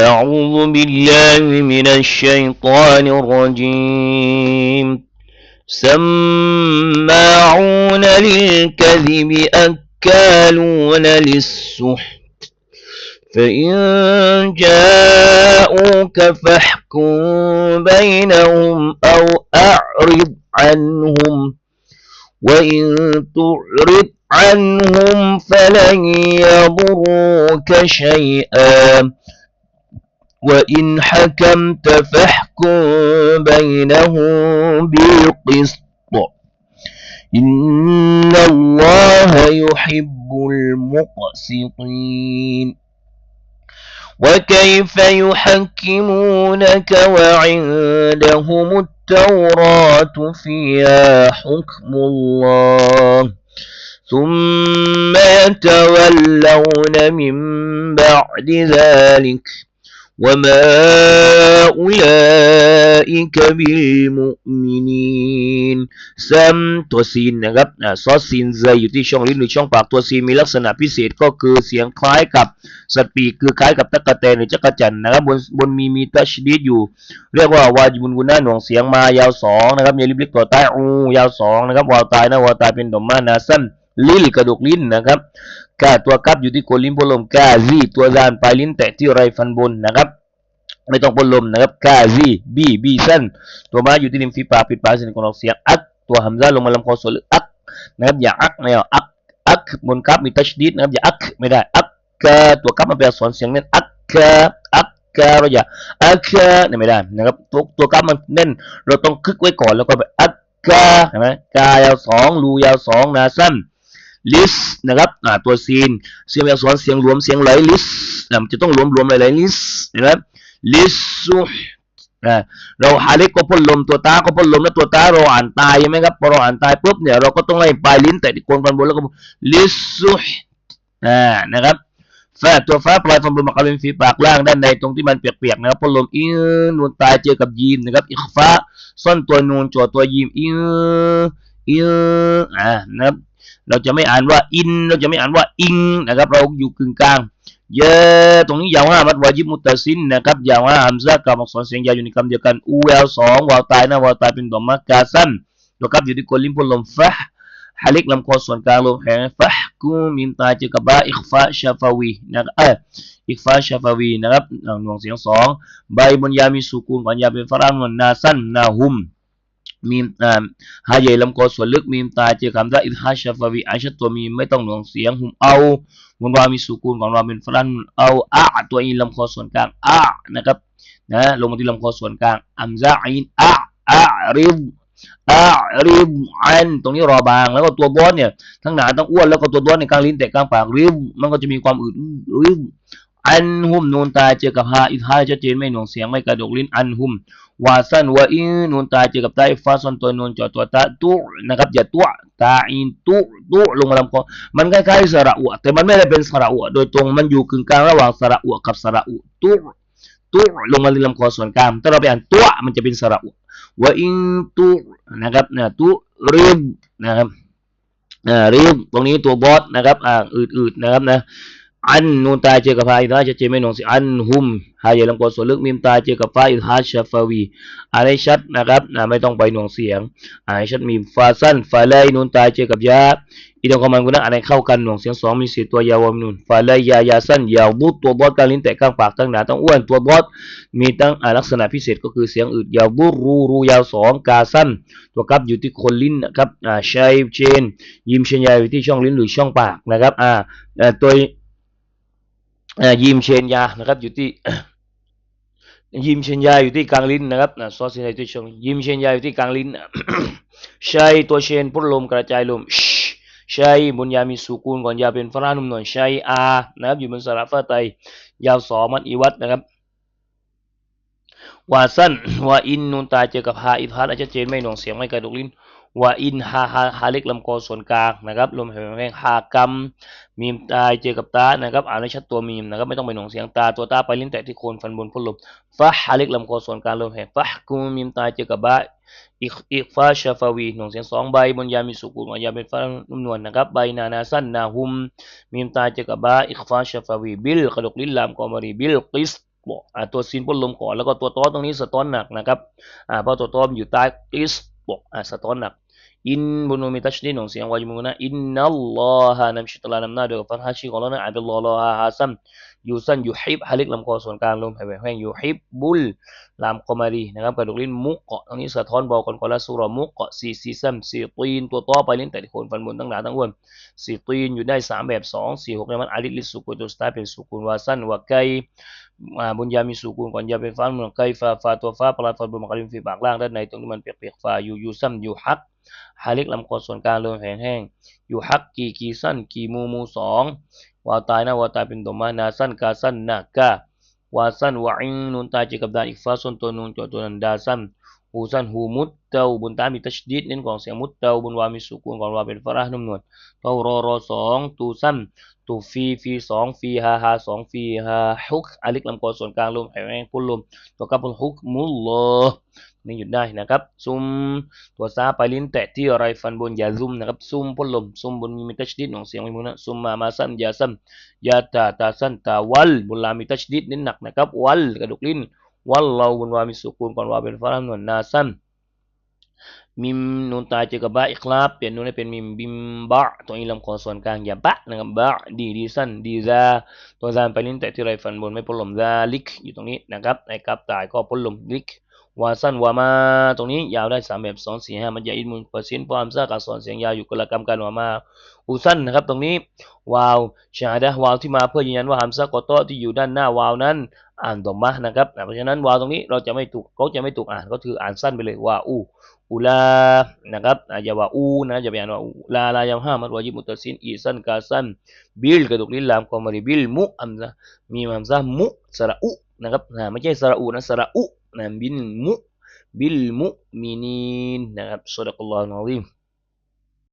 أعوذ بالله من الشيطان الرجيم. سماعون للكذب أكالون للسحت. فإن جاءوك فاحكم بينهم أو أعرض عنهم. وإن تعرض عنهم فلن يضروك شيئا. وإن حكمت فاحكم بينهم بالقسط. إن الله يحب المقسطين. وكيف يحكمونك وعندهم التوراة فيها حكم الله. ثم يتولون من بعد ذلك. وما أولئك بالمؤمنين ซ้ำตัวซีนนะครับอ่าซอสซีนเซอยู่ที่ช่องลิ้นหรือช่องปากตัวซีนมีลักษณะพิเศษก็คือเสียงคล้ายกับสัตว์ปีกคือคล้ายกับตะกะแตนหรือจักรจันนะครับบนบนมีมีตัชดีดอยู่ เรียกว่าวาจิบุนกุน่าหน่วงเสียงมายาวสองนะครับยาลิบลิกตัวใต้อูยาวสองนะครับวาวตายนะวาวตายเป็นดอมมานาสั้น ลิลกระดูกลิ้นนะครับกาตัวกับอยู่ที่โคนลิ้นโพลมกาซีตัวดานปลายลิ้นแตะที่ไรฟันบนนะครับไม่ต้องพ่นลมนะครับกาซีบีบีสั้นตัวมาอยู่ที่ริมฝีปากปิดปากเส้นของออกเสียงอักตัวหัมซาลงมาลำคอส่วนหรืออักนะครับอย่าอักไม่เอาอักอักบนกับมีตัชดีดนะครับอย่าอักไม่ได้อักกาตัวกับมันเป็นอักษรเสียงเน้นอักกาอักกาเราอย่าอักกาเนี่ยไม่ได้นะครับตัวตัวกับมันเน้นเราต้องคึกไว้ก่อนแล้วก็ไปอักกาเห็นไหมกายาวสองรูยาวสองนาสั้น ลิสนะครับอ่าตัวซีนเสียงอักษรเสียงรวมเสียงไหลลิสอ่ามันจะต้องรวมรวมหลายๆลิสเห็นไหมลิสซุอ่าเราฮาเล็กก็พ่นลมตัวตาก็พ่นลมแล้วตัวตาเราอ่านตายใช่ไหมครับพอเราอ่านตายปุ๊บเนี่ยเราก็ต้องไล่ปลายลิ้นแต่ที่โคนฟันบนแล้วก็ลิสซุอ่านะครับฟ้าตัวฟ้าปลายฟันบนมากับเป็นฝีปากล่างด้านในตรงที่มันเปียกๆนะครับพ่นลมอินนูนตายเจอกับยีนนะครับอีกฟ้าซ่อนตัวนูนจ่อตัวยีมอินอินอ่านะครับ เราจะไม่อ่านว่าอิน เราจะไม่อ่านว่าอิงนะครับ เราอยู่กึ่งกลางเยอะตรงนี้ยาวห้ามัดวาจิบมุตตะซินนะครับยาวห้าฮัมซะกับอักษรเสียงยาวอยู่ในคำเดียวกันอูแววสองวาวตายนะวาวตายเป็นดอมมะกาซันตัวกับอยู่ที่กลลิมพลลมฟะฮาลิกลำคอส่วนกลางลมแหงฟะกูมินตายเจอกับบาอิกฟาชาฟาวีนะครับเอออิกฟาชาฟาวีนะครับหน่วงเสียงสองใบบนยามีสุกูลก่อนยาเป็นฝรั่งนาซันนาหุม มีอ่าฮาเยลำคอส่วนลึกมีมตายเจอคำว่าอิทฮาชฟาวีอาชตัวมีไม่ต้องหน่วงเสียงหุมเอาบนวามีสุกูลของเราเป็นฝรั่งเอาอะตัวอีลำคอส่วนกลางอะนะครับนะลงมาที่ลำคอส่วนกลางอัมซาอินอะอะริบอะริบอันตรงนี้รอบาง แล้วก็ตัวบอสเนี่ยทั้งหนาทั้งอ้วนแล้วก็ตัวบอสในกลางลิ้นแตะกลางปากริบมันก็จะมีความอืดริบอันหุมนูนตายเจอกับฮาอิทฮาชัดเจนไม่หน่วงเสียงไม่กระดกลิ้นอันหุม วาซันวาอินนูนตาเจอกับไตฟาซอนตัวนูนจอตัวตาตุนะครับอย่าตัวตาอินตุตุลงมาลำคอมันคล้ายๆสระอุแต่มันไม่ได้เป็นสระอุโดยตรงมันอยู่กึ่งกลางระหว่างสระอุกับสระอุตุตุลงมาที่ลำคอส่วนกลางถ้าเราไปอ่านตัวมันจะเป็นสระอุวาอินตุนะครับเนี่ยตุริมนะครับอ่าริมตรงนี้ตัวบอสนะครับอ่าอืดๆนะครับนะ อันนูนตายเจอกับฟาอิดฮาชัดเจนไม่หนงสิอันหุมฮายลังกอส่วนลึกมิมตายเจอกับฟาอิดฮาชฟาวีอะไรชัดนะครับนะไม่ต้องไปหน่วงเสียงอะไรชัดมีฟาสั้นฟาไลนูนตายเจอกับยาอีดองคอมันกุนะอะไรเข้ากันหน่วงเสียงสองมีสี่ตัวยาวมนูนฟาไลยายาสั้นยาวบุตตัวบอสกลางลิ้นแต่กลางปากตั้งหนาตั้งอ้วนตัวบอสมีตั้งลักษณะพิเศษก็คือเสียงอืดยาวบุรูรูยาวสองกาสั้น ตัวกับอยู่ที่คนลิ้นนะครับอ่าชัยเชน ยิมเชนยาอยู่ที่ช่องลิ้นหรือช่องปากนะครับอ่าตัว ยิมเชนยานะครับอยู่ที่ยิมเชนยาอยู่ที่กลางลิ้นนะครับซอสในที่ชงยิมเชนยาอยู่ที่กลางลิ้นชัยตัวเชนพ่นลมกระจายลมใชัยบนยามีสุกูลก่อนยาเป็นฟรานุ่มหน่อยชัยอานะครับอยู่บนสระฟ้าไตยาวสอมัดอีวัตนะครับวาสั้นวาอินนูนตาเจอกับฮาอิทฮัดชัดเจนไม่หน่วงเสียงไม่กระดุกลิ้น วาอินฮาฮาฮาเล็กลำคอส่วนกลางนะครับลมแห้งฮากรรมมีมตายเจอกับตานะครับอ่านให้ชัดตัวมีมนะครับไม่ต้องไปหน่วงเสียงตาตัวตาไปลิ้นแตะที่โคนฟันบนพ่นลมฟะฮาเล็กลำคอส่วนกลางลมห้งฟะกุมมีมตายเจอกับบะอีกอีกฟาชาฟาวีหน่วงเสียงสองใบบนยามีสุกุลยาเป็นฟ้านุ่มนวลนะครับใบนานาสั้นนาหุมมีมตายเจอกับบะอีกฟาชาฟาวีบิลกระดกลิ้นลามกอมารีบิลกิสตัวซีนพ่นลมก่อนแล้วก็ตัวต้อตรงนี้สะท้อนหนักนะครับอ่าเพราะตัวต้อมนอยู่ใต้อิส บอกอ่าสะท้อนหนัก อินบุนมีตัชดีนของเสียงวาจมุนะอินนัลลอฮะนำชิตลานำหน้าโดยฟันฮาชิของเรานะอับดุลลอฮ์ฮาซัมยูซันยูฮิบฮาลิกลำคอส่วนกลางลมหายใจแห้งยูฮิบบุลลามคอมารีนะครับกระดูกลิ้นมุกเกาะตรงนี้สะท้อนบอกก่อนกอละสุรมุกเกาะซีซีซัมซีตีนตัวต้อไปลิ้นแต่ที่คนฟันบนทั้งหนาทั้งอ้วนซีตีนอยู่ได้สามแบบสองสี่หกในมันอาลิลิสุกุตัวสตาเป็นสุกุนวาซันวาไกบุญญามีสุกุลก่อนยาเป็นฟ้าเมือนไกฟาฟาตัวฟ้าปลาฟ้าบนมกริมฝีปากล่างด้านในตรงนี้มันเปียกๆฟ้ายูยูซ้ำอยู่ฮัก ฮาลิกลำคอส่วนกลางเริ่มแห้งแห้งอยู่ฮักกีกีสั้นกีมูมูสองวาวตายนะวาวตายเป็นตัวมานาสั้นกาสั้นนากาวาสั้นวาอิงนุนตายเจอกับดานอีกฟ้าส่วนตัวนุนจอตัวนันดาสั้น หูสั้นหูมุดเตาบนตามีตัชดีดเน้นของเสียงมุดเตาบนวามีสุกุลก่อนวาเป็นฟาระนุ่มนวลเตารอรอสองตูสั้นตูฟีฟีสองฟีฮาฮาสองฟีฮาฮุกอาลิกลำกอส่วนกลางลมหายแรงพุ่นลมตัวกับพุ่นฮุกมุลลอนี่หยุดได้นะครับซุมตัวซาไปลิ้นแตะที่อะไรฟันบนยาซุมนะครับซุมพุ่นลมซุมบนมีตัชดิดของเสียงม่มุนะซุมมามาสั้นยาสั้นยาตาตาสั้นตาวัลบนลามีตัชดิดเน้นหนักนะครับวัลกระดูกลิ้น วัลเราบนวามิสุกุลก่อนวาเป็นฟารังนวลนาซันมิมนูนตายเจอกับบะอีกครับ เปลี่ยนนูนให้เป็นมิมบิมบะตรงนี้ลำคอส่วนกลางอย่าบะนะครับบะดีดีสั้นดีซาตัวซานไปลิ้นแต่ที่ไรฟันบนไม่พ้นลมซาลิกอยู่ตรงนี้นะครับในกับตายก็พ้นลมลิก วาสั้นวามา ตรงนี้ยาวได้สามแบบสองสี่ห้ามันจะอินมุนเปอร์เซ็นต์ความซากอักษรเสียงยาวอยู่กลกรรมการวามาอูสั้นนะครับ ตรงนี้วาวชาดะวาวที่มาเพื่อยืนยันว่าฮัมซากอโตที่อยู่ด้านหน้าวาวนั้น อ่านดอมมะนะครับเพราะฉะนั้นวาวตรงนี้เราจะไม่ถูกเขาจะไม่ถูกอ่านก็คืออ่านสั้นไปเลยว่าอูอุลานะครับอาจจะว่าอูนะจะไปอ่านว่าอูลาลายามห้ามัดวาจิมุตสินอีสั้นกาซันบิลกระดูกลิ้นลามคอมมาริบิลมุอัมซะมีมัมซะมุสระอุนะครับนะไม่ใช่สระอูนะสระอุ นะบิลมุบิลมุ